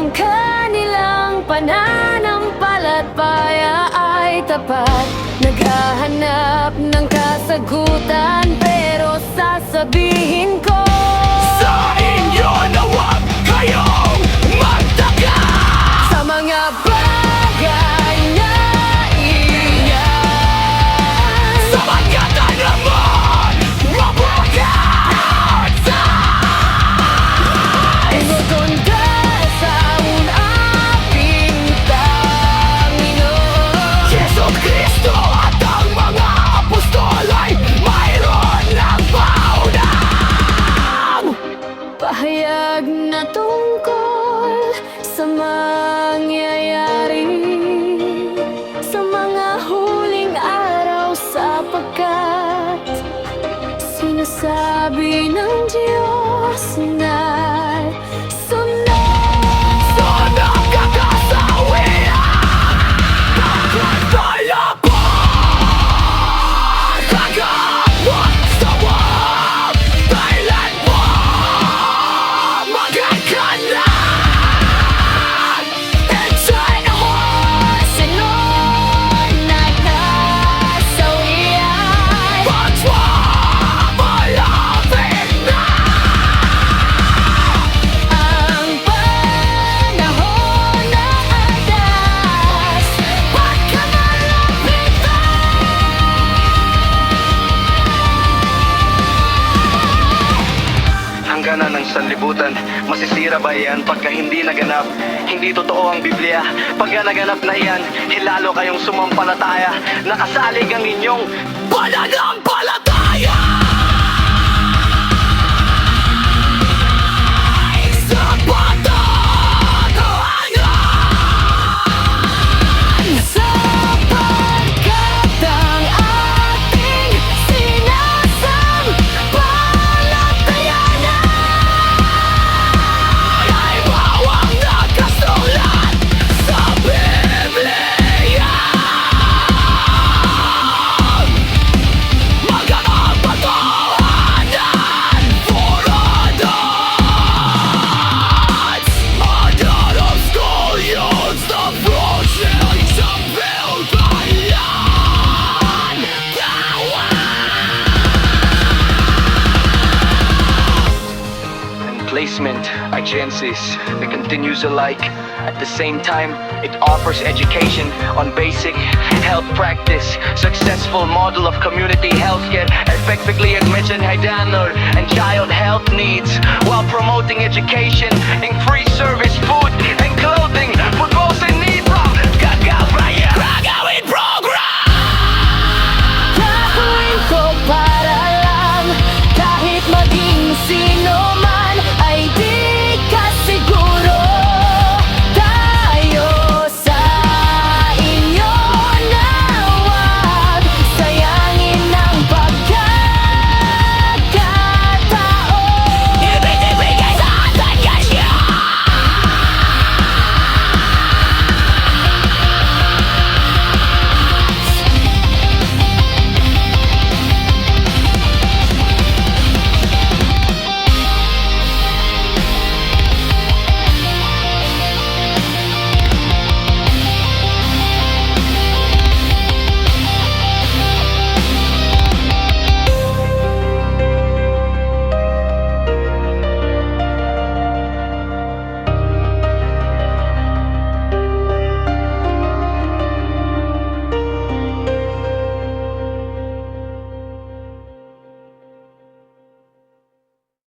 ang kanilang pananampalataya ay tapat. Naghahanap ng kasagutan pero sasabihin sanlibutan. Masisira ba yan pagka hindi naganap? Hindi totoo ang Biblia. Pagka naganap na yan, hilalo kayong sumampalataya. Nakasalig ang inyong Pananampalataya placement agencies that continues alike. At the same time, it offers education on basic health practice, successful model of community healthcare, effectively admission hydanor and child health needs, while promoting education in free service food and clothing